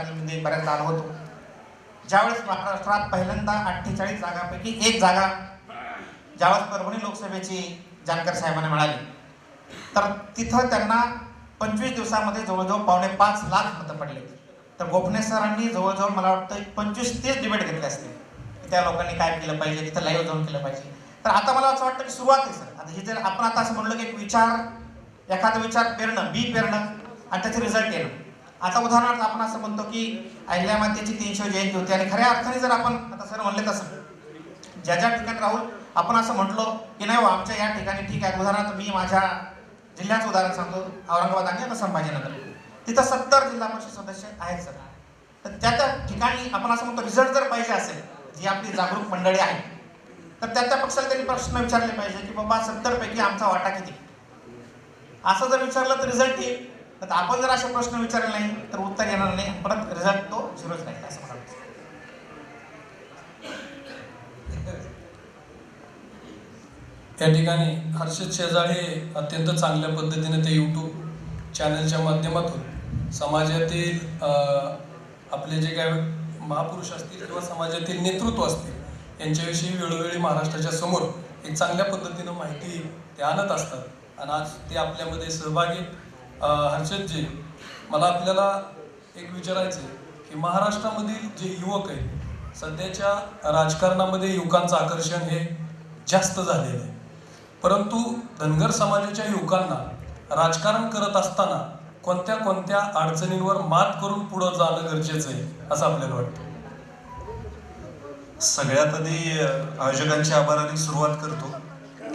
म्हणजे मध्ये बऱ्याचदा होतो. ज्यावेळेस महाराष्ट्रात पहिल्यांदा अठ्ठेचाळीस जागांपैकी एक जागा ज्यावेळेस परभणी लोकसभेची जानकर साहेबांना मिळाली तर तिथं त्यांना पंचवीस दिवसामध्ये जवळजवळ पावणे पाच लाख मतं पडले. तर गोखणे सरांनी जवळजवळ मला वाटतं एक पंचवीस तीस डिबेट घेतले असते त्या लोकांनी काय केलं पाहिजे तिथं लाईव्ह जाऊन केलं पाहिजे. तर आता मला असं वाटतं की सुरुवात आहे सर. आता हे जर आपण आता असं म्हणलं की एक विचार एखादा विचार पेरणं बी पेरणं आणि त्याचे रिझल्ट येणं. आता उदाहरणार्थ आपण असं म्हणतो की अहिल्यामातेची तीनशे जयंती होती आणि खऱ्या अर्थाने जर आपण आता सर म्हणले तसं ज्या ज्या ठिकाणी राहून आपण असं म्हटलो की नाही हो, आमच्या या ठिकाणी ठीक आहे. उदाहरणार्थ मी माझ्या जिल्ह्याचं उदाहरण सांगतो औरंगाबाद आणि आता संभाजीनगर. तिथं सत्तर जिल्हा परिषद सदस्य आहेत सर. तर त्या त्या ठिकाणी आपण असं म्हणतो रिझल्ट जर पाहिजे असेल जी आपली जागरूक मंडळी आहे तर त्या त्या पक्षाला त्यांनी प्रश्न विचारले पाहिजे की बाबा सत्तर पैकी आमचा वाटा किती? असं जर विचारलं तर रिझल्ट येईल. तर आपण जर असे प्रश्न विचारले नाही तर उत्तर येणार नाही. परत रिझल्ट तो झिरोच राहील असं मला वाटतं. या ठिकाणी हर्षद शेजाळे अत्यंत चांगल्या पद्धतीने ते यूट्यूब चॅनलच्या माध्यमातून समाजातील आपले जे काय महापुरुष असतील किंवा समाजातील नेतृत्व असतील यांच्याविषयी वेळोवेळी महाराष्ट्राच्या समोर एक चांगल्या पद्धतीनं माहिती ते आणत असतात. आणि आज ते आपल्यामध्ये सहभागी हर्षदजी मला आपल्याला एक विचारायचं आहे की महाराष्ट्रामधील जे युवक आहेत सध्याच्या राजकारणामध्ये युवकांचं आकर्षण हे जास्त झालेलं आहे. परंतु धनगर समाजाच्या युवकांना राजकारण करत असताना कोणत्या कोणत्या अडचणींवर मात करून पुढं जाणं गरजेचं आहे असं आपल्याला वाटतं? सगळ्यात आधी आयोजकांच्या आभाराने सुरुवात करतो.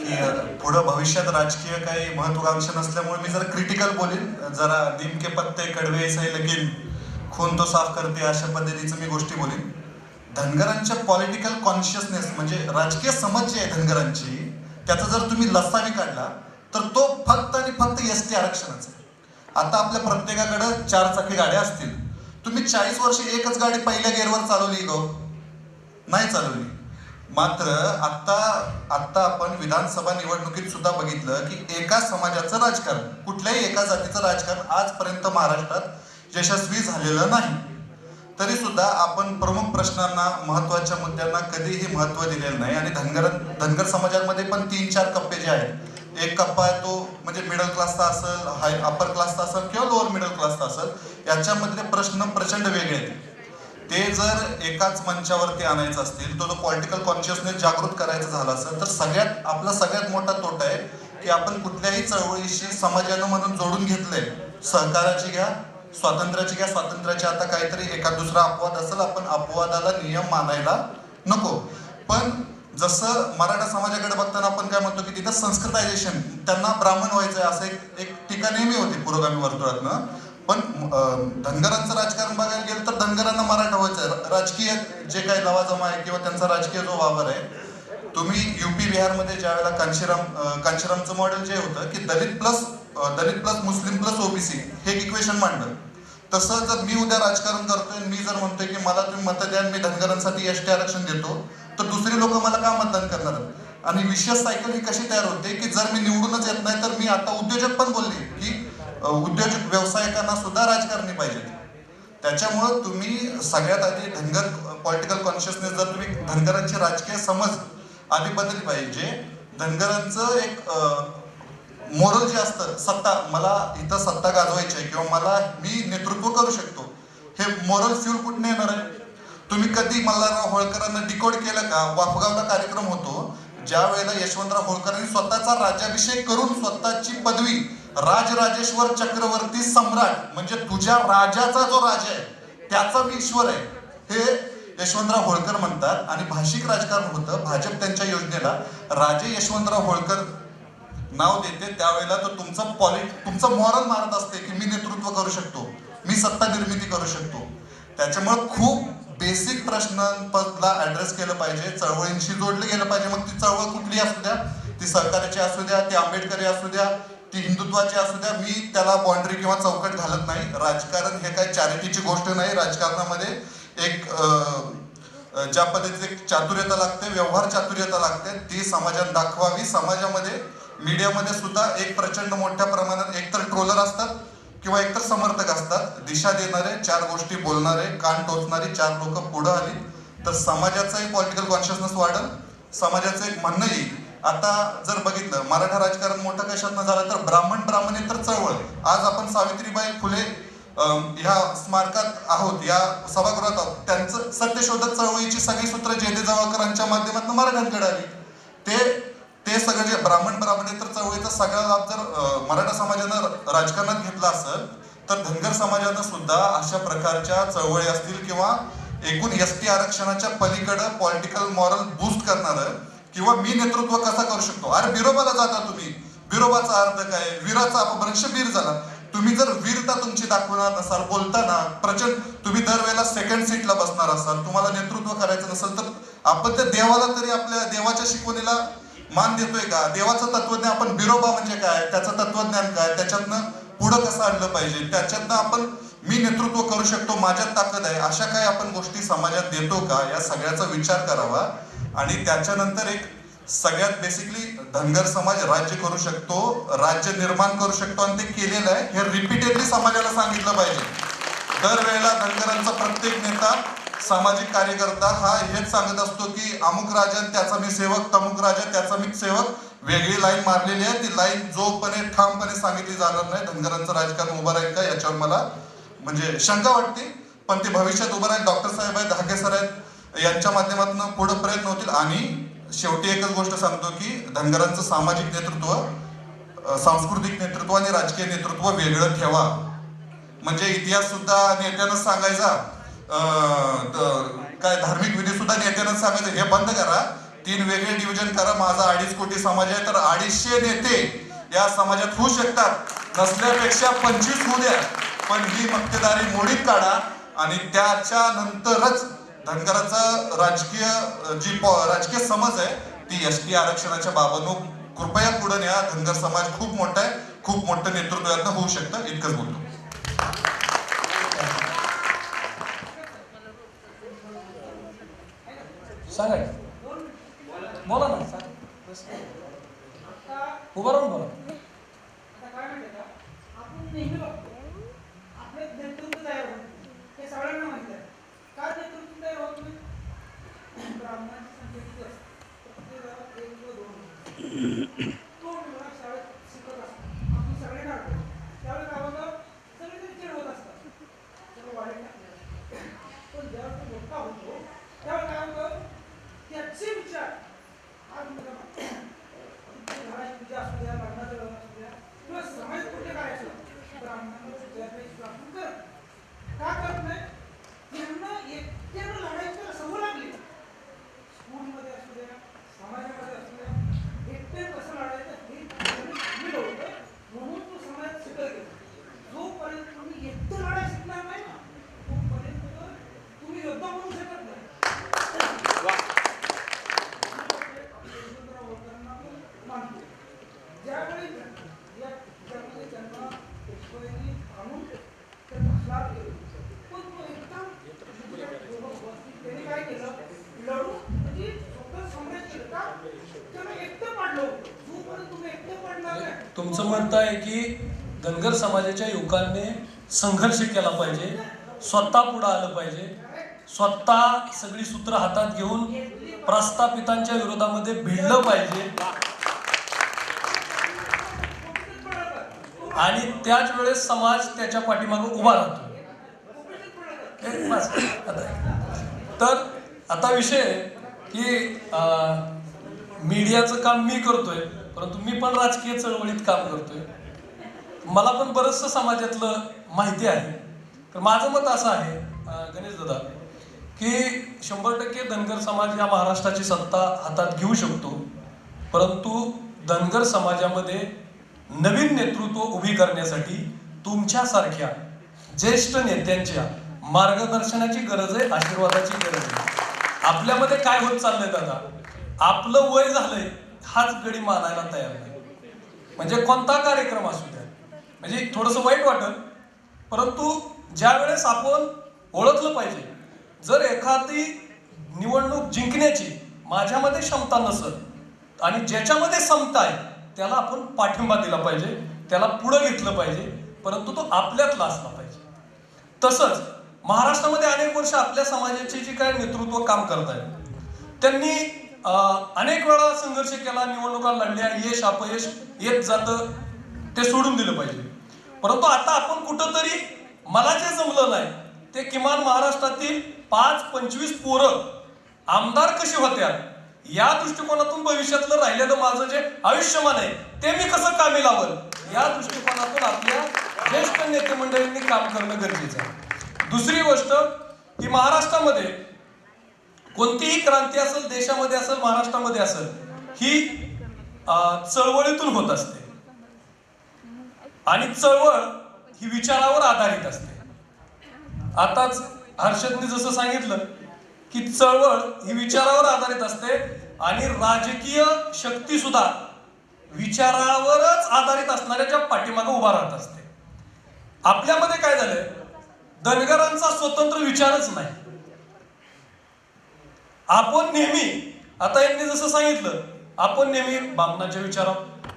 पुढं भविष्यात राजकीय काही महत्वाकांक्षा नसल्यामुळे मी जरा क्रिटिकल बोलीन. जरा दिमके पत्ते कडवे सही लगीन खून तो साफ करते अशा पद्धतीचं मी गोष्टी बोलीन. धनगरांच्या पॉलिटिकल कॉन्शियसनेस म्हणजे राजकीय समज जी आहे धनगरांची त्याचा जर तुम्ही लसावी काढला तर तो फक्त आणि फक्त एस टी आरक्षणाचा आहे. आता आपल्या प्रत्येकाकडं चार चाकी गाड्या असतील. तुम्ही चाळीस वर्ष एकच गाडी पहिल्या गेअरवर चालवली गो. नाही चालवली. मात्र आता आता आपण विधानसभा निवडणुकीत सुद्धा बघितलं की एका समाजाचं राजकारण कुठल्याही एका जातीचं राजकारण आजपर्यंत महाराष्ट्रात यशस्वी झालेलं नाही. तरी सुद्धा आपण प्रमुख प्रश्नांना महत्त्वाच्या मुद्द्यांना कधीही महत्त्व दिलेलं नाही आणि धनगर धनगर समाजामध्ये पण तीन चार कप्पे जे आहेत एक कप्पा आहे तो म्हणजे मिडल क्लासचा असेल हाय अपर क्लासचा असेल किंवा लोअर मिडल क्लासचा असेल याच्यामधले प्रश्न प्रचंड वेगळे आहेत. ते जर एकाच मंचावरती आणायचं असतील तो जो पॉलिटिकल कॉन्शियसनेस जागृत करायचा झाला असेल तर सगळ्यात आपला सगळ्यात मोठा तोटा आहे की आपण कुठल्याही चळवळीशी समाजानं म्हणून जोडून घेतलंय. सहकाराची घ्या स्वातंत्र्याची घ्या स्वातंत्र्याची आता काहीतरी एका दुसरा अपवाद असेल आपण अपवादाला नियम मानायला नको. पण जसं मराठा समाजाकडे बघताना आपण काय म्हणतो की तिथं संस्कृतायझेशन त्यांना ब्राह्मण व्हायचं आहे असं एक एक टीका नेहमी होती पुरोगामी वर्तुळातनं. पण धनगरांचं राजकारण बघायला गेलं तर धनगरांना मराठा व्हायचं. राजकीय जे काही लवाजमा आहे किंवा त्यांचा राजकीय जो वावर आहे तुम्ही युपी बिहारमध्ये ज्या वेळेला कांशीराम कांशीरामचं मॉडेल जे होतं की Dalit plus Dalit plus Muslim plus OBC हे एक इक्वेशन मांडलं. तसं जर मी उद्या राजकारण करतोय मी जर म्हणतोय की मला तुम्ही मतं द्या मी धनगरांसाठी एस टी आरक्षण देतो तर दुसरी लोक मला का मतदान करणार? आणि विशेष सायकल ही कशी तयार होते की जर मी निवडूनच येत नाही तर मी आता उद्योजक पण बोलले की उद्योजक व्यावसायिकांना सुद्धा राजकारणी पाहिजेत त्याच्यामुळं तुम्ही सगळ्यात आधी धनगर पॉलिटिकल कॉन्शियसनेस जर तुम्ही धनगरांची राजकीय समज आधी बदलली पाहिजे धनगरांचं एक मोरल जे असतं सत्ता मला इथं सत्ता गाजवायची आहे किंवा मला मी नेतृत्व करू शकतो हे मोरल फ्युल कुठून येणार आहे? तुम्ही कधी मल्हारराव होळकरांना डिकोड केलं का? वाफगावला कार्यक्रम होतो ज्या वेळेला यशवंतराव होळकरांनी स्वतःचा राज्याभिषेक करून स्वतःची पदवी राजराजेश्वर चक्रवर्ती सम्राट म्हणजे तुझ्या राजाचा जो राजा आहे त्याचा मी ईश्वर आहे. हे यशवंतराव होळकर म्हणतात आणि भाषिक राजकारण होतं. भाजप त्यांच्या योजनेला राजे यशवंतराव होळकर नाव देते. त्यावेळेला तो तुमचं पॉलिट तुमचं मॉरल मारत असते की मी नेतृत्व करू शकतो. मी सत्ता निर्मिती करू शकतो. त्याच्यामुळे खूप बेसिक प्रश्नांपदला ऍड्रेस केलं पाहिजे. चळवळींशी जोडलं गेलं पाहिजे. मग ती चळवळ कुठली असू द्या? ती सहकार्याची असू द्या? ती आंबेडकरी असू द्या? ती हिंदुत्वाची असू द्या मी त्याला बाउंड्री किंवा चौकट घालत नाही. राजकारण हे काही चॅरिटीची गोष्ट नाही. राजकारणामध्ये एक ज्या पद्धतीचे एक चातुर्यता लागते व्यवहार चातुर्यता लागते ती समाजात दाखवावी. समाजामध्ये मीडियामध्ये सुद्धा एक प्रचंड मोठ्या प्रमाणात एकतर ट्रोलर असतात किंवा एकतर समर्थक असतात. दिशा देणारे चार गोष्टी बोलणारे कान टोचणारी चार लोक पुढं आली तर समाजाचंही पॉलिटिकल कॉन्शियसनेस वाढेल. समाजाचं एक म्हणणं येईल. आता जर बघितलं मराठा राजकारण मोठं कशातनं झालं तर ब्राह्मण ब्राह्मणेतर चळवळ आज आपण सावित्रीबाई फुले ह्या स्मारकात आहोत या सभागृहात आहोत. त्यांचं सत्यशोधक चळवळीची सगळी सूत्र जेदे जावळकरांच्या माध्यमातून मराठ्यांकडे आली. ते ते सगळं जे ब्राह्मण ब्राह्मणेतर चळवळीचा सगळा लाभ जर मराठा समाजानं राजकारणात घेतला असेल तर धनगर समाजानं सुद्धा अशा प्रकारच्या चळवळी असतील किंवा एकूण एस टी आरक्षणाच्या पलीकडं पॉलिटिकल मॉरल बूस्ट करणारं किंवा मी नेतृत्व कसा करू शकतो? अरे बिरोबाला जाता तुम्ही. बिरोबाचा अर्थ काय? वीराचा अपभ्रंश वीर झाला. तुम्ही जर वीरता तुमची दाखवणार नसाल बोलताना प्रचंड तुम्ही दरवेळेला सेकंड सीटला बसणार असाल तुम्हाला नेतृत्व करायचं नसेल तर आपण त्या देवाला तरी आपल्या देवाच्या शिकवणीला मान देतोय का? देवाचं तत्वज्ञान आपण बिरोबा म्हणजे काय? त्याचं तत्वज्ञान काय? त्याच्यातनं पुढं कसं आणलं पाहिजे? त्याच्यातनं आपण मी नेतृत्व करू शकतो माझ्यात ताकद आहे अशा काही आपण गोष्टी समाजात देतो का? या सगळ्याचा विचार करावा. आणि त्याच्यानंतर एक सगळ्यात बेसिकली धनगर समाज राज्य करू शकतो राज्य निर्माण करू शकतो आणि ते केलेलं आहे हे रिपीटेडली समाजाला सांगितलं पाहिजे. दरवेळेला धनगरांचा प्रत्येक नेता सामाजिक कार्यकर्ता हा हेच सांगत असतो की अमुक राजन त्याचा मी सेवक तमुक राजन त्याचा मी सेवक. वेगळी लाईन मारलेली आहे ती लाईन जोपणे ठामपणे सांगितली जाणार नाही. धनगरांचं राजकारण उभं राहील का याच्यावर मला म्हणजे शंका वाटते. पण ते भविष्यात उभं राहील. डॉक्टर साहेब आहेत धाके सर आहेत यांच्या माध्यमातून पुढे प्रयत्न होतील. आणि शेवटी एकच गोष्ट सांगतो की धनगरांचं सामाजिक नेतृत्व सांस्कृतिक नेतृत्व आणि राजकीय नेतृत्व वेगळं ठेवा. म्हणजे इतिहास सुद्धा नेत्यानंच सांगायचा. द- काय धार्मिक विधी सुद्धा नेत्यानं सांगायचं. हे बंद करा. तीन वेगळे डिव्हिजन करा. माझा अडीच कोटी समाज आहे तर अडीचशे नेते या समाजात होऊ शकतात. नसल्यापेक्षा पंचवीस होऊ द्या. पण ही मक्तेदारी मोडीत काढा आणि त्याच्या नंतरच धनगराचा राजकीय जी पॉ- राजकीय समज आहे ती एस टी आरक्षणाच्या बाबनो कृपया पुढे न्या. धनगर समाज खूप मोठा आहे. खूप मोठं नेतृत्व यातनं होऊ शकतं. इतकंच बोलतो. सांगा बोला ना. उभं राहून बोला आता काय माहितीये का आपण नेहमी बघतो आपले नेतृत्व तयार होत हे सगळ्यांना माहिती आहे का नेतृत्व तयार होत नाही ब्राह्मणांची संख्या किती असते प्रत्येक घरात एक किंवा दोन असतात. तो मुलगा शाळेत शिकत असतो आपण सगळे काढतो त्यावेळी काय होतं सगळेजण चिड होत असतात सगळं वाढत टाकलं पण जेव्हा तो मोठा होतो त्यावेळी काय होतं त्याचे विचार आज मुलगा घराची पूजा असू द्या लग्नाचं लग्न असू द्या किंवा समाज कुठे करायचं ब्राह्मणांना पूजा करायची आपण कर का करत नाही त्यांना एकट्यानं लढायची त्याला सवय लागली स्कूलमध्ये असू द्या समाजामध्ये असू द्या एकटे कसं लढायचं हे त्यांनी शिकलं होतं म्हणून तो समाजात शिकत गेला जोपर्यंत तुम्ही एकटं लढायला शिकणार नाही ना तोपर्यंत तुम्ही योद्धा म्हणू शकत नाही मानतो ज्यावेळी या त्यामध्ये त्यांना पेशवाईने आणून ते भाषणात केलं पण तो एकदम त्याने काय केलं लढून म्हणजे स्वतः सम्राट केलं का त्याला एकटं पाडलं होतं. जोपर्यंत तुम्ही एकटं पडणार नाही आहे की धनगर समाजाच्या युवकांनी संघर्ष केला पाहिजे स्वतः पुढं आलं पाहिजे स्वतः सगळी सूत्र हातात घेऊन प्रस्थापितांच्या विरोधामध्ये भिडलं पाहिजे. आणि त्याच वेळेस समाज त्याच्या पाठीमागे उभा राहतो. तर आता विषय की मीडियाचं काम मी करतोय. परंतु मी पण राजकीय चळवळीत काम करतोय. मला पण बरंचसं समाजातलं माहिती आहे. तर माझं मत असं आहे गणेश दादा की शंभर टक्के धनगर समाज या महाराष्ट्राची सत्ता हातात घेऊ शकतो. परंतु धनगर समाजामध्ये नवीन नेतृत्व उभी करण्यासाठी तुमच्यासारख्या ज्येष्ठ नेत्यांच्या मार्गदर्शनाची गरज आहे आशीर्वादाची गरज आहे. आपल्यामध्ये काय होत चाललंय दादा? आपलं वय झालंय. हाच गडी मानायला तयार नाही. म्हणजे कोणता कार्यक्रम असू द्या. म्हणजे थोडंसं वाईट वाटत परंतु ज्या वेळेस आपण ओळखलं पाहिजे जर एखादी निवडणूक जिंकण्याची माझ्यामध्ये क्षमता नसत आणि ज्याच्यामध्ये क्षमता आहे त्याला आपण पाठिंबा दिला पाहिजे त्याला पुढं घेतलं पाहिजे परंतु तो आपल्यातला असला पाहिजे. तसंच महाराष्ट्रामध्ये अनेक वर्ष आपल्या समाजाचे जे काय नेतृत्व काम करत आहेत त्यांनी अनेक वेळा संघर्ष केला निवडणुका लढल्या यश अपयश येत जातं ते सोडून दिलं पाहिजे. परंतु आता आपण कुठंतरी मला जे जमलं नाही ते किमान महाराष्ट्रातील पाच पंचवीस पोरं आमदार कशी होत्या या दृष्टिकोनातून भविष्यातलं राहिलेलं माझं जे आयुष्यमान आहे ते मी कसं कामी लावल या दृष्टिकोनातून आपल्या ज्येष्ठ नेते मंडळींनी काम करणं गरजेचं आहे. दुसरी गोष्ट की महाराष्ट्रामध्ये कोणतीही क्रांती असेल देशामध्ये असेल महाराष्ट्रामध्ये असेल ही चळवळीतून होत असते. आणि चळवळ ही विचारावर आधारित असते. आताच हर्षदने जसं सांगितलं की चळवळ ही विचारावर आधारित असते आणि राजकीय शक्ती सुद्धा विचारावरच आधारित असणाऱ्याच्या पाठीमागे उभा राहत असते. आपल्यामध्ये काय झालंय? धनगरांचा स्वतंत्र विचारच नाही. आपण नेहमी आता यांनी जसं सांगितलं आपण नेहमी बामणाच्या विचारावर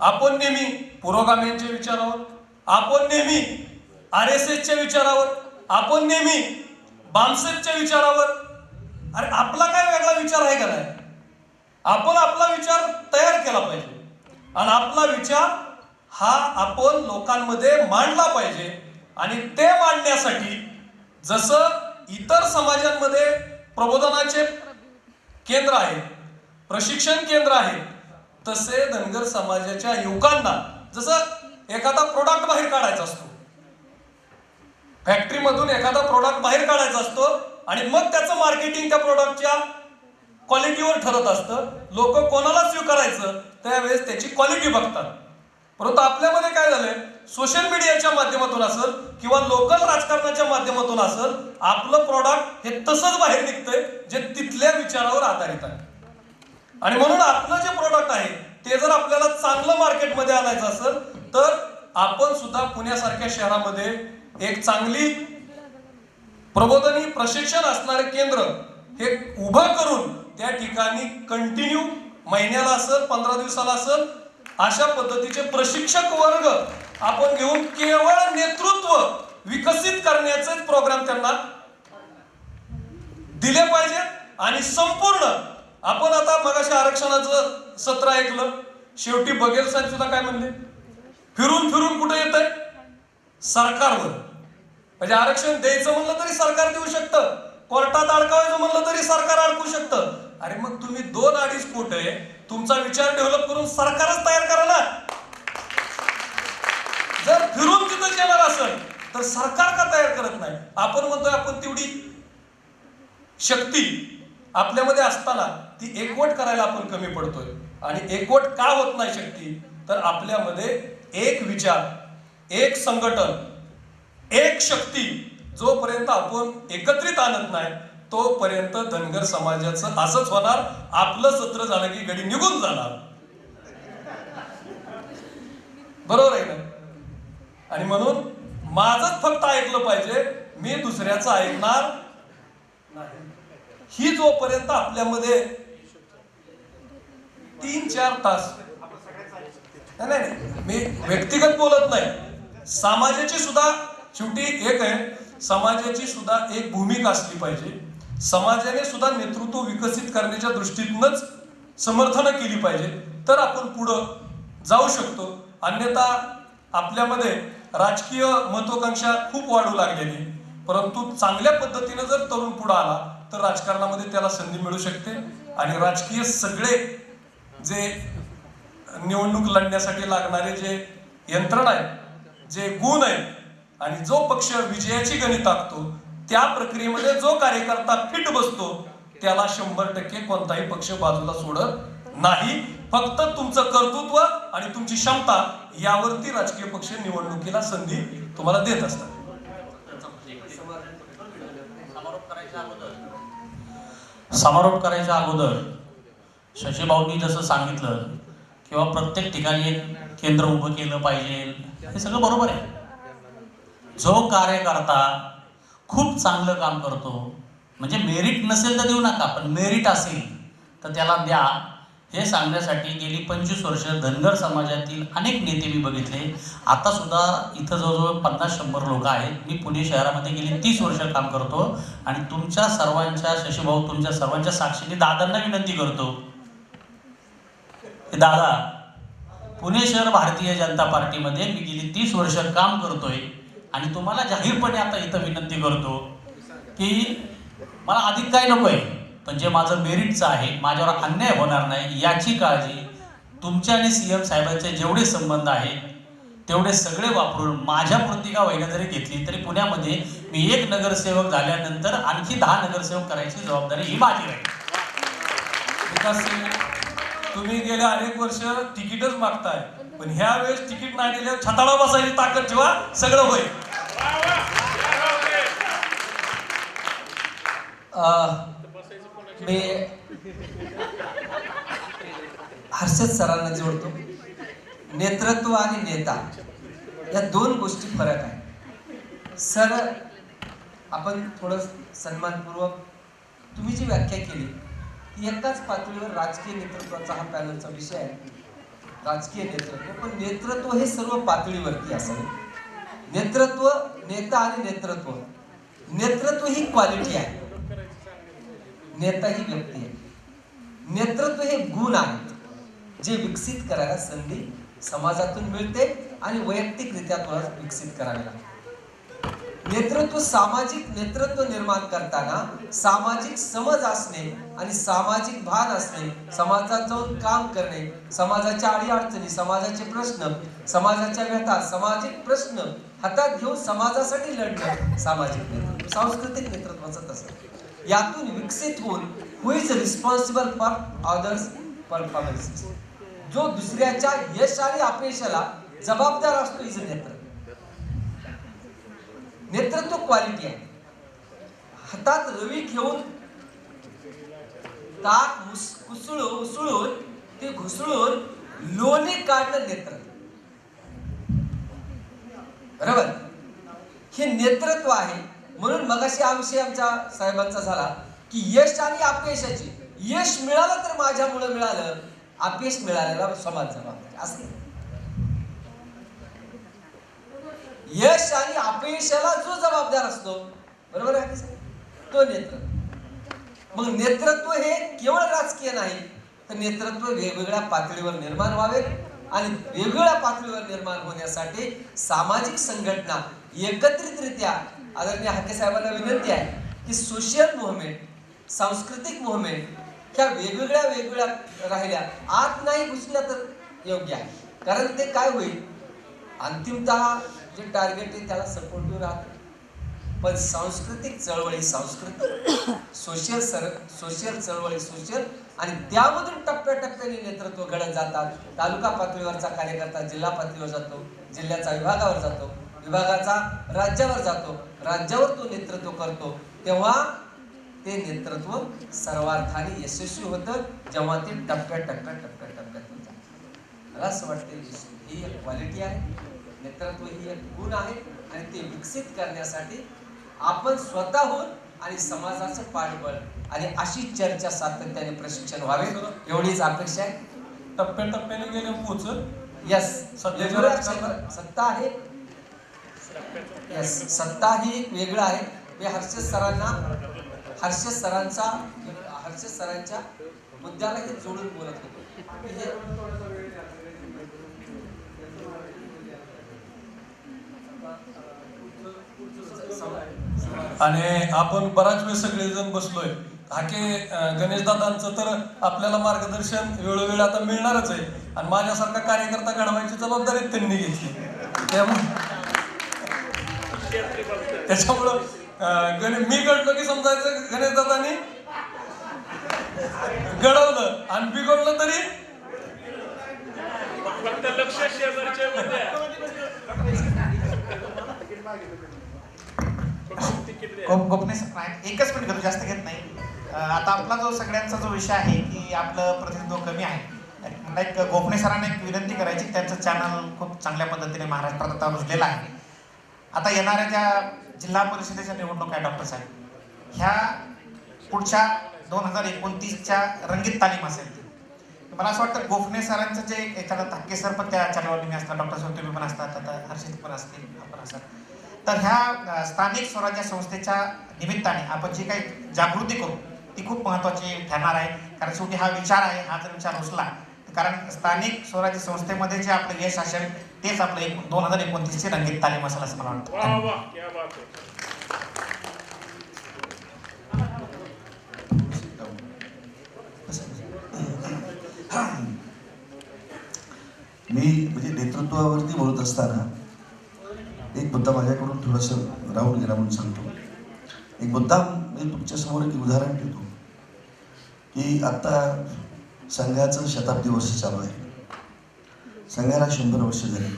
आपण नेहमी पुरोगाम्यांच्या विचारावर आपण नेहमी आर एस एसच्या विचारावर आपण नेहमी बामसेटच्या विचारावर. अरे आपला काय वेगळा विचार आहे का नाही? आपण आपला विचार तयार केला पाहिजे. आणि आपला विचार हा आपण लोकांमध्ये मांडला पाहिजे. आणि ते मांडण्यासाठी जसं इतर समाजांमध्ये प्रबोधनाचे केंद्र आहे प्रशिक्षण केंद्र आहे तसे धनगर समाजाच्या युवकांना जसं एखादा प्रोडक्ट बाहेर काढायचा असतो. फॅक्टरीमधून एखादा प्रोडक्ट बाहेर काढायचा असतो आणि मग त्याचं मार्केटिंग त्या प्रोडक्टच्या क्वालिटीवर ठरत असतं. लोक कोणाला स्वीकारायचं? त्यावेळेस त्याची क्वालिटी बघतात. परंतु आपल्यामध्ये काय झालंय? सोशल मीडियाच्या माध्यमातून असेल किंवा लोकल राजकारणाच्या माध्यमातून असेल आपलं प्रॉडक्ट हे तसंच बाहेर निघतंय जे तिथल्या विचारावर आधारित आहे. आणि म्हणून आपलं जे प्रोडक्ट आहे ते जर आपल्याला चांगलं मार्केटमध्ये आणायचं असेल तर आपण सुद्धा पुण्यासारख्या शहरामध्ये एक चांगली प्रबोधनी प्रशिक्षण असणारे केंद्र हे उभं करून त्या ठिकाणी कंटिन्यू महिन्याला असेल पंधरा दिवसाला असेल अशा पद्धतीचे प्रशिक्षक वर्ग आपण घेऊन केवळ नेतृत्व विकसित करण्याचे प्रोग्राम त्यांना दिले पाहिजे आणि संपूर्ण आपण आता मगाशी आरक्षणाचं सत्र ऐकलं. शेवटी बघेल साहेब सुद्धा काय म्हणले. फिरून फिरून कुठे येत आहे सरकारवर. म्हणजे आरक्षण द्यायचं म्हणलं तरी सरकार देऊ शकतं. कोर्टात अडकावायचं म्हणलं तरी सरकार अडकू शकतं. अरे मग तुम्ही दोन अडीच कोटी तुमचा विचार डेव्हलप करून सरकारच तयार करा ना जर फिरून तिथं येणार असेल तर सरकार का तयार करत नाही? आपण म्हणतोय आपण तेवढी शक्ती आपल्यामध्ये असताना ती एकवट करायला आपण कमी पडतोय. आणि एकवट का होत नाही शक्ती? तर आपल्यामध्ये एक विचार एक संघटन एक शक्ती जोपर्यंत आपण एकत्रित आणत नाही तोपर्यंत धनगर समाजाचं असंच होणार आपलं सत्र झालं की गडी निघून जाणार. बरोबर आहे ना? आणि म्हणून माझंच फक्त ऐकलं पाहिजे मी दुसऱ्याचं ऐकणार नाही. ही जोपर्यंत आपल्यामध्ये तीन चार तास नाही नाही. मी व्यक्तिगत बोलत नाही. समाजाची सुद्धा शेवटी एक आहे समाजाची सुद्धा एक भूमिका असली पाहिजे. समाजाने सुद्धा नेतृत्व विकसित करण्याच्या दृष्टीतूनच समर्थनं केली पाहिजे. तर आपण पुढं जाऊ शकतो. अन्यथा आपल्यामध्ये राजकीय महत्वाकांक्षा खूप वाढू लागलेली परंतु चांगल्या पद्धतीने जर तरुण पुढं आला तर राजकारणामध्ये त्याला संधी मिळू शकते. आणि राजकीय सगळे जे निवडणूक लढण्यासाठी लागणारे जे यंत्रणा आहे जे गुण आहे आणि जो पक्ष विजयाची गणित आखतो त्या प्रक्रियेमध्ये जो कार्यकर्ता फिट बसतो त्याला शंभर टक्के कोणताही पक्ष बाजूला सोडत नाही. फक्त तुमचं कर्तृत्व आणि तुमची क्षमता यावरती राजकीय पक्ष निवडणुकीला संधी तुम्हाला देत असतात. समारोप करायच्या अगोदर. शशीभाऊंनी जसं सांगितलं किंवा प्रत्येक ठिकाणी एक केंद्र उभं केलं पाहिजे हे सगळं बरोबर आहे. जो कार्यकर्ता खूप चांगलं काम करतो. म्हणजे मेरिट नसेल तर देऊ नका पण मेरिट असेल तर त्याला द्या. हे सांगण्यासाठी गेली पंचवीस वर्ष धनगर समाजातील अनेक नेते मी बघितले. आता सुद्धा इथं जवळजवळ पन्नास शंभर लोक आहेत. मी पुणे शहरामध्ये गेली तीस वर्ष काम करतो आणि तुमच्या सर्वांच्या शशीभाऊ तुमच्या सर्वांच्या साक्षीने दादांना विनंती करतो. दादा पुणे शहर भारतीय जनता पार्टीमध्ये मी गेली तीस वर्ष काम करतोय. आणि तुम्हाला जाहीरपणे आता इथं विनंती करतो की मला अधिक काय नको आहे पण जे माझं मेरिटचं आहे माझ्यावर अन्याय होणार नाही याची काळजी तुमच्या आणि सी एम साहेबांचे जेवढे संबंध आहेत तेवढे सगळे वापरून माझ्या का वहिनं जरी घेतली तरी पुण्यामध्ये मी एक नगरसेवक झाल्यानंतर आणखी दहा नगरसेवक करायची जबाबदारी ही माझी राहील. विकास तुम्ही गेल्या अनेक वर्ष तिकीटच मागताय. पण ह्या वेळेस तिकीट नाही दिल्यावर छताळा बसायची ताकद ठेवा सगळं होईल. मी हर्षद सरांना जोडतो. नेतृत्व आणि नेता या दोन गोष्टी फरक आहे सर आपण थोडं सन्मानपूर्वक तुम्ही जी व्याख्या केली ती एकाच पातळीवर राजकीय नेतृत्वाचा हा पॅनलचा विषय आहे. राजकीय नेतृत्व पण नेतृत्व हे सर्व पातळीवरती असावे. नेतृत्व नेता आणि नेतृत्व. नेतृत्व ही क्वालिटी आहे. नेता ही व्यक्ती आहे. नेतृत्व हे गुण आहेत जे विकसित करायला संधी समाजातून मिळते आणि वैयक्तिकरित्या तुला विकसित करावे लागते. नेतृत्व सामाजिक नेतृत्व निर्माण करताना सामाजिक समज असणे आणि सामाजिक भान असणे समाजात जाऊन काम करणे समाजाच्या अडीअडचणी समाजाचे प्रश्न समाजाच्या व्यथा सामाजिक प्रश्न हातात घेऊन समाजासाठी लढणं सामाजिक नेतृत्व सांस्कृतिक नेतृत्वाचं तसं. यातून विकसित होऊन who is responsible for others performances जो दुसऱ्याच्या यश आणि अपयशाला जबाबदार असतो इज नेतृत्व. नेतृत्व क्वालिटी आहे. हातात रवी घेऊन ताक उसळून उसळून ते घुसळून लोणी काढणं नेतृत्व. बरोबर? हे नेतृत्व आहे. म्हणून मगाशी आमशी आमच्या साहेबांचा झाला की यश आणि अपयशाची यश मिळालं तर माझ्यामुळं मिळालं अपयश मिळालेला समाज जबाबदारी असं नाही. यश आणि अपयशाला जो जबाबदार असतो बरोबर आहे तो नेतृत्व. मग नेतृत्व हे केवळ राजकीय नाही तर नेतृत्व वेगवेगळ्या पातळीवर निर्माण व्हावे आणि वेगवेगळ्या पातळीवर निर्माण होण्यासाठी सामाजिक संघटना एकत्रितरित्या आदरणीय हाके साहेबांना विनंती आहे की सोशल मुवमेंट सांस्कृतिक मुवमेंट ह्या वेगवेगळ्या वेगवेगळ्या राहिल्या. आत नाही घुसल्या तर योग्य आहे. कारण ते काय होईल? अंतिमतः जे टार्गेट आहे त्याला सपोर्टिव्ह राहतं पण सांस्कृतिक चळवळी सांस्कृतिक सोशल सर सोशल चळवळी सोशल आणि त्यामधून टप्प्याटप्प्याने नेतृत्व घडत जातात. तालुका पातळीवरचा कार्यकर्ता जिल्हा पातळीवर जातो जिल्ह्याचा विभागावर जातो विभागाचा राज्यावर जातो. राज्यावर तो नेतृत्व करतो. तेव्हा ते नेतृत्व सर्वार्थाने यशस्वी होतं जेव्हा ते टप्प्या टप्प्या टप्प्या टप्प्यात होतं मला असं वाटतं ही एक क्वालिटी आहे. नेतृत्व ही एक गुण आहे आणि ते विकसित करण्यासाठी आपण स्वतःहून आणि समाजाचं पाठबळ आणि अशी चर्चा सातत्याने प्रशिक्षण व्हावे. एवढीच अपेक्षा आहे. टप्प्याटप्प्याने गेले पोचत यस सत्ता आहे. यस सत्ता ही एक वेगळं आहे. मी हर्षद सरांना हर्षद सरांचा हर्षद सरांच्या मुद्द्याला हे जोडून बोलत होतो की हे आणि आपण बराच वेळ सगळेजण बसलोय. हाके गणेशदादांचं तर आपल्याला मार्गदर्शन वेळोवेळी आता मिळणारच आहे. आणि माझ्यासारखा कार्यकर्ता घडवायची जबाबदारी त्यांनी घेतली. त्यामुळे त्याच्यामुळं गणेश गणे मी घडलो की समजायचं गणेशदादांनी? घडवलं. आणि बिघडलं तरी? गोप गोपनीय एकच मिनिट घेतो जास्त घेत नाही. आता आपला जो सगळ्यांचा जो विषय आहे की आपलं प्रतिनिधित्व कमी आहे मला एक गोपने सरांना एक विनंती करायची. त्यांचं चॅनल खूप चांगल्या पद्धतीने महाराष्ट्रात आता रुजलेलं आहे. आता येणाऱ्या ज्या जिल्हा परिषदेच्या निवडणूक आहे डॉक्टर साहेब ह्या पुढच्या दोन हजार एकोणतीसच्या रंगीत तालीम असेल ती. मला असं वाटतं गोफणे सरांचं जे एखादा धाके सर पण त्या चॅनलवर तुम्ही असतात डॉक्टर साहेब तुम्ही पण असतात आता हर्षित पण असतील आपण असतात. तर ह्या स्थानिक स्वराज्य संस्थेच्या निमित्ताने आपण जी काही जागृती करू ती खूप महत्त्वाची ठरणार आहे. कारण शेवटी हा विचार आहे हा जर विचार रुसला कारण स्थानिक स्वराज्य संस्थेमध्ये जे आपलं यश असेल तेच आपलं एक दोन हजार एकोणतीसची रंगीत तालीम असेल असं मला वाटतं. वाह वाह क्या बात है मी म्हणजे नेतृत्वावरती बोलत असताना एक मुद्दा माझ्याकडून थोडंसं राहून गेला म्हणून सांगतो. एक मुद्दा मी तुमच्यासमोर एक उदाहरण ठेवतो. की आत्ता संघाचं शताब्दी वर्ष चालू आहे. संघाला शंभर वर्ष झाली.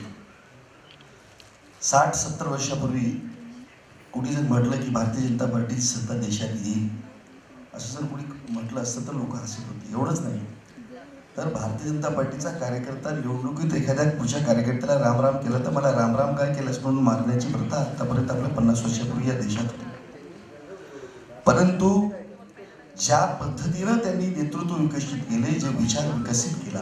साठ सत्तर वर्षापूर्वी कुणी जर म्हटलं की भारतीय जनता पार्टीची सत्ता देशात येईल असं जर कुणी म्हटलं असतं तर लोक हसत होते. एवढंच नाही. तर भारतीय जनता पार्टीचा कार्यकर्ता निवडणुकीत एखाद्या पुढच्या कार्यकर्त्याला रामराम केलं तर मला रामराम काय केलंस म्हणून मारण्याची प्रथा आतापर्यंत आपल्या पन्नास वर्षापूर्वी या देशात होती. परंतु ज्या पद्धतीनं त्यांनी नेतृत्व विकसित केले जे विचार विकसित केला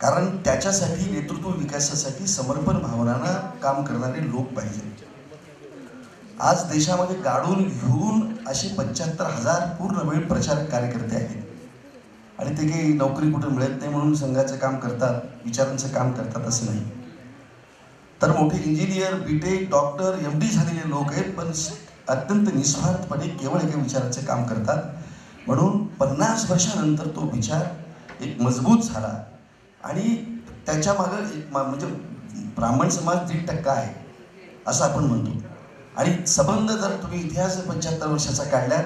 कारण त्याच्यासाठी नेतृत्व विकासासाठी समर्पण भावनानं काम करणारे लोक पाहिजे. आज देशामध्ये गाडून घेऊन असे पंच्याहत्तर हजार पूर्ण वेळ प्रचारक कार्यकर्ते आहेत. आणि ते काही नोकरी कुठे मिळत नाही म्हणून संघाचं काम करतात विचारांचं काम करतात असं नाही. तर मोठे engineer BTech doctor M D झालेले लोक आहेत पण अत्यंत निस्वार्थपणे केवळ एका विचाराचं काम करतात. म्हणून पन्नास वर्षानंतर तो विचार एक मजबूत झाला. आणि त्याच्यामागं एक मा- म्हणजे ब्राह्मण समाज दीड टक्का आहे असं आपण म्हणतो. आणि संबंध जर तुम्ही इतिहास पंच्याहत्तर वर्षाचा काढला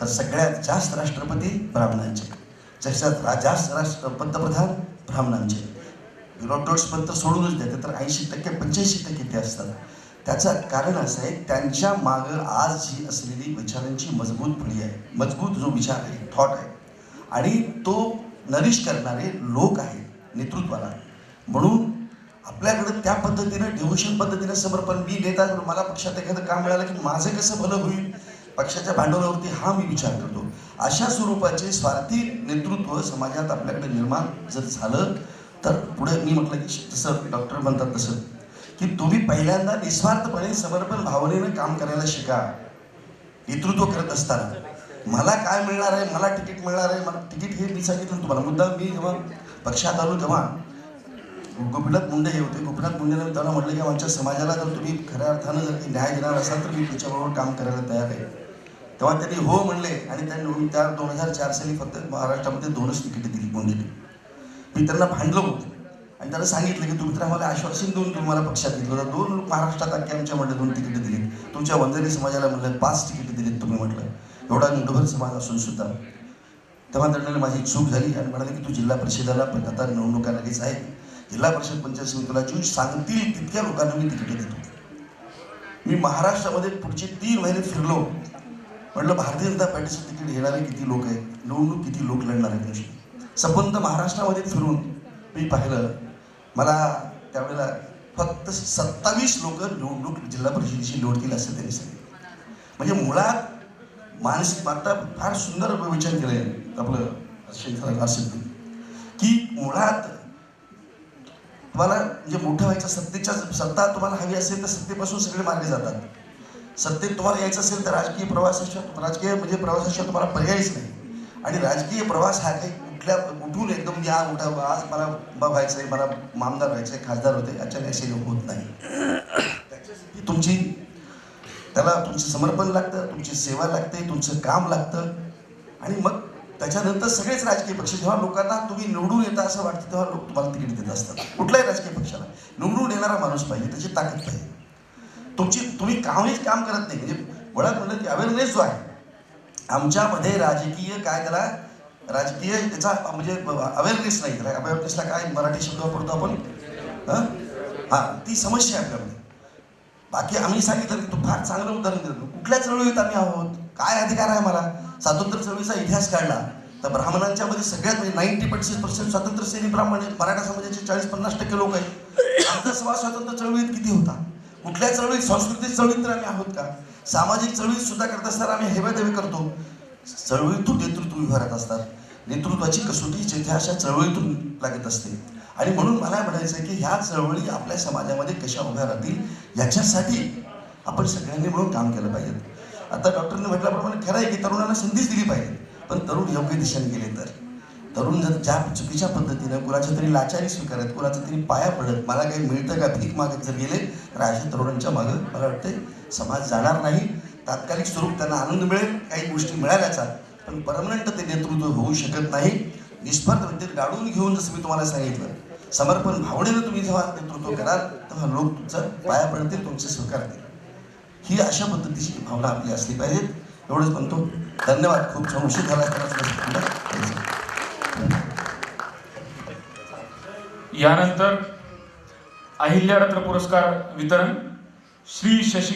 तर सगळ्यात जास्त राष्ट्रपती ब्राह्मणांचे. जशात राजा राष्ट्र पंतप्रधान ब्राह्मणांचे. डॉक्टर्स तर सोडूनच द्या तर ऐंशी टक्के पंच्याऐंशी टक्के ते असतात. त्याचं कारण असं आहे त्यांच्या मागं आज जी असलेली विचारांची मजबूत फळी आहे. मजबूत जो विचार आहे थॉट आहे. आणि तो नरिश करणारे लोक आहेत नेतृत्वाला. म्हणून आपल्याकडं त्या पद्धतीनं डिव्होशन पद्धतीनं समर्पण मी नेता म्हणून मला पक्षात एखादं काम मिळालं की माझं कसं भलं होईल? पक्षाच्या भांडवलावरती हा मी विचार करतो. अशा स्वरूपाचे स्वार्थी नेतृत्व समाजात आपल्याकडे निर्माण जर झालं तर पुढे मी म्हटलं की जसं डॉक्टर म्हणतात तसं की तुम्ही पहिल्यांदा निस्वार्थपणे समर्पण भावनेनं काम करायला शिका. नेतृत्व करत असताना. मला काय मिळणार आहे? मला तिकीट मिळणार आहे? मला तिकीट हे मी सांगितलं तुम्हाला. मुद्दा मी जेव्हा पक्षात आलो तेव्हा गोपीनाथ मुंडे हे होते. गोपीनाथ मुंडेला त्यांना म्हटलं की आमच्या समाजाला जर तुम्ही खऱ्या अर्थानं जर न्याय देणार असाल तर मी तुमच्याबरोबर काम करायला तयार आहे. तेव्हा त्यांनी हो म्हणले आणि त्यांनी निवडून त्या दोन हजार चार साली फक्त महाराष्ट्रामध्ये दोनच तिकीट दिली मुंडेने मी त्यांना भांडलो होतं. आणि त्यांना सांगितलं की तुम्ही तर आम्हाला आश्वासन देऊन तुम्हाला पक्षात घेतलं होतं. दोन लोक महाराष्ट्रात अख्ख्या आमच्या म्हणलं दोन तिकीटं दिलीत. तुमच्या वंजारी समाजाला म्हणलं पाच तिकीटं दिलीत तुम्ही म्हटलं. एवढा मुठभर समाज असून सुद्धा. तेव्हा त्यांना माझी चूक झाली आणि म्हणाले की तू जिल्हा परिषदेला पण आता निवडणुका लगेच आहे. जिल्हा परिषद पंचायत समितीला जे सांगतील तितक्या लोकांना मी तिकीटं देतो. मी महाराष्ट्रामध्ये पुढचे तीन महिने फिरलो. म्हटलं भारतीय जनता पार्टीचं तिकीट घेणारे किती लोक आहेत? निवडणूक किती लोक लढणार आहेत त्याशी संबंध महाराष्ट्रामध्ये फिरून मी पाहिलं. मला त्यावेळेला फक्त सत्तावीस लोक निवडणूक जिल्हा परिषदेची निवडतील असं त्यांनी सांगितलं. म्हणजे मुळात मानसिक आता फार सुंदर विचार केलंय आपलं शेखर असेल की मुळात तुम्हाला म्हणजे मोठं व्हायचं सत्तेच्या सत्ता तुम्हाला हवी असेल तर सत्तेपासून सगळे मार्ग जातात. सत्तेत तुम्हाला यायचं असेल तर राजकीय प्रवासाशिवाय राजकीय म्हणजे प्रवासाशिवाय तुम्हाला पर्यायच नाही. आणि राजकीय प्रवास हा काही कुठल्या उठून एकदम या उठा आज मला व्हायचं आहे मला मामदार व्हायचं आहे खासदार होते अचानक असे होत नाही. त्याच्यासाठी तुमची त्याला तुमचं समर्पण लागतं तुमची सेवा लागते तुमचं काम लागतं. आणि मग त्याच्यानंतर सगळेच राजकीय पक्ष जेव्हा लोकांना तुम्ही निवडून येता असं वाटतं तेव्हा लोक तुम्हाला तिकीट देत असतात. कुठल्याही राजकीय पक्षाला. निवडून येणारा माणूस पाहिजे त्याची ताकद पाहिजे. तुमची तुम्ही कामच काम करत नाही. म्हणजे मुळात म्हणलं की अवेअरनेस जो आहे आमच्यामध्ये राजकीय काय त्याला राजकीय त्याचा म्हणजे अवेअरनेस नाही. त्याला अवेअरनेसला काय मराठी शब्द वापरतो आपण? हां? ती समस्या आहे आपल्यामध्ये. बाकी आम्ही सांगितलं की तू फार चांगलं उदाहरण देतो कुठल्या चळवळीत आम्ही आहोत? काय अधिकार आहे मला स्वातंत्र्य चळवळीचा इतिहास काढला. तर ब्राह्मणांच्या मध्ये सगळ्यात म्हणजे नाईन्टी पर्सेंट पर्सेंट स्वातंत्र्य सैनिक ब्राह्मण आहेत मराठा समाजाचे चाळीस पन्नास टक्के लोक आहेत. आमचा समाज स्वातंत्र्य चळवळीत किती होता? कुठल्या चळवळीत सांस्कृतिक चळवळीत तर आम्ही आहोत का? सामाजिक चळवळीत सुद्धा करत असताना आम्ही हेवेदेवे करतो. चळवळीतून नेतृत्व विभागात असतात. नेतृत्वाची कसोटी जिथे अशा चळवळीतून लागत असते. आणि म्हणून मला म्हणायचं आहे की ह्या चळवळी आपल्या समाजामध्ये कशा उभ्या राहतील याच्यासाठी आपण सगळ्यांनी मिळून काम केलं पाहिजे. आता डॉक्टरने म्हटल्याप्रमाणे खरं आहे की तरुणांना संधीच दिली पाहिजे. पण तरुण योग्य दिशेने गेले तर. तरुण जर ज्या चुकीच्या पद्धतीनं कुणाच्या तरी लाचारी स्वीकारत कुणाचा तरी पाया पडत मला काही मिळतं का भीक मागत जर गेले तर अशा तरुणांच्या मागं मला वाटते समाज जाणार नाही. तात्कालिक स्वरूप त्यांना आनंद मिळेल काही गोष्टी मिळाल्याचा पण परमनंट ते नेतृत्व होऊ शकत नाही. निस्वार्थ म्हणजे गाडून घेऊन जसं मी तुम्हाला सांगितलं समर्पण भावनेनं तुम्ही जेव्हा नेतृत्व कराल तेव्हा लोक तुमचं पाया पडतील तुमचे स्वीकारतील. ही अशा पद्धतीची भावना आपली असली पाहिजेत. एवढंच म्हणतो. धन्यवाद. खूप संशय झाला यानंतर अहिल्यारत्न पुरस्कार वितरण श्री शशी